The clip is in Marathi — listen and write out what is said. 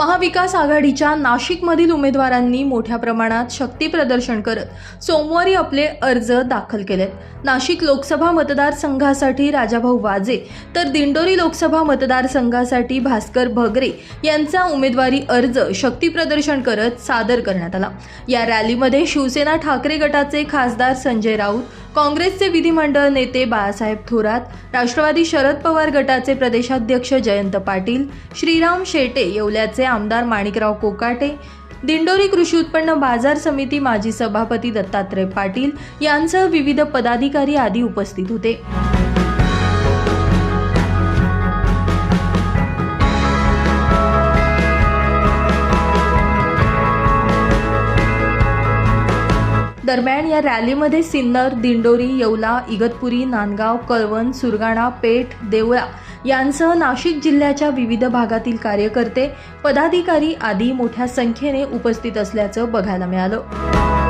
महाविकास आघाडीच्या नाशिकमधील उमेदवारांनी मोठ्या प्रमाणात शक्ती प्रदर्शन करत सोमवारी आपले अर्ज दाखल केलेत. नाशिक लोकसभा मतदारसंघासाठी राजाभाऊ वाजे तर दिंडोरी लोकसभा मतदारसंघासाठी भास्कर भगरे यांचा उमेदवारी अर्ज शक्ती प्रदर्शन करत सादर करण्यात आला. या रॅलीमध्ये शिवसेना ठाकरे गटाचे खासदार संजय राऊत काँग्रेसचे विधिमंडळ नेते बाळासाहेब थोरात राष्ट्रवादी शरद पवार गटाचे प्रदेशाध्यक्ष जयंत पाटील श्रीराम शेटे येवल्याचे आमदार माणिकराव कोकाटे दिंडोरी कृषी उत्पन्न बाजार समिती माजी सभापती दत्तात्रय पाटील यांसह विविध पदाधिकारी आदी उपस्थित होते. दरम्यान या रॅलीमध्ये सिन्नर दिंडोरी येवला इगतपुरी नांदगाव कळवण सुरगाणा पेठ देवळा यांसह नाशिक जिल्ह्याच्या विविध भागातील कार्यकर्ते पदाधिकारी आदी मोठ्या संख्येने उपस्थित असल्याचं बघायला मिळालं.